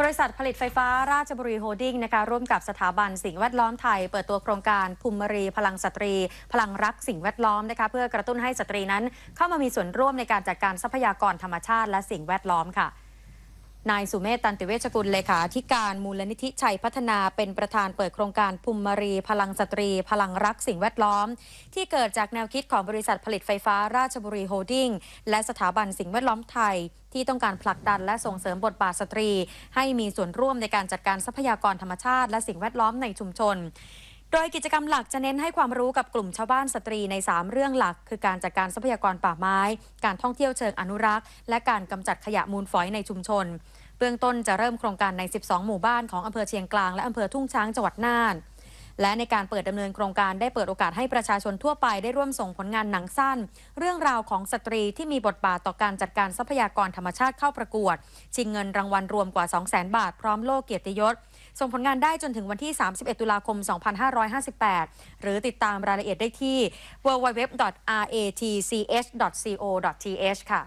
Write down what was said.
บริษัทผลิตไฟฟ้าราชบุรีโฮลดิ้งนะคะร่วมกับสถาบันสิ่งแวดล้อมไทย เปิดตัวโครงการภูมิรีพลังสตรี พลังรักสิ่งแวดล้อมนะคะเพื่อกระตุ้นให้สตรีนั้น เข้ามามีส่วนร่วมในการจัดการทรัพยากรธรรมชาติและสิ่งแวดล้อมค่ะ นายสุเมธตันติเวชกุลเลขาธิการมูลนิธิชัยพัฒนาเป็นประธานเปิดโครงการภูมิมารี พลังสตรี พลังรักสิ่งแวดล้อม ที่เกิดจากแนวคิดของบริษัทผลิตไฟฟ้าราชบุรีโฮลดิ้งและสถาบันสิ่งแวดล้อมไทย ที่ต้องการผลักดันและส่งเสริมบทบาทสตรี ให้มีส่วนร่วมในการจัดการทรัพยากรธรรมชาติ และสิ่งแวดล้อมในชุมชน ดยกิจกรรมหลักจะเน้นให้ความรู้กับกลุ่มชาวบ้านสตรีใน 3 เรื่องหลัก คือการจัดการทรัพยากรป่าไม้ การท่องเที่ยวเชิงอนุรักษ์ และการกำจัดขยะมูลฝอยในชุมชน เบื้องต้นจะเริ่มโครงการใน 12 หมู่บ้านของอำเภอเชียงกลางและอำเภอทุ่งช้างจังหวัดน่าน และในการเปิดดำเนินโครงการได้เปิดโอกาสให้ประชาชนทั่วไปได้ร่วมส่งผลงานหนังสั้น เรื่องราวของสตรีที่มีบทบาทต่อการจัดการทรัพยากรธรรมชาติเข้าประกวด ชิงเงินรางวัลรวมกว่า 200,000 บาท พร้อมโล่เกียรติยศ ส่งผลงานได้จนถึงวันที่ 31 ตุลาคม 2558 หรือติดตามรายละเอียดได้ที่ www.ratch.co.th ค่ะ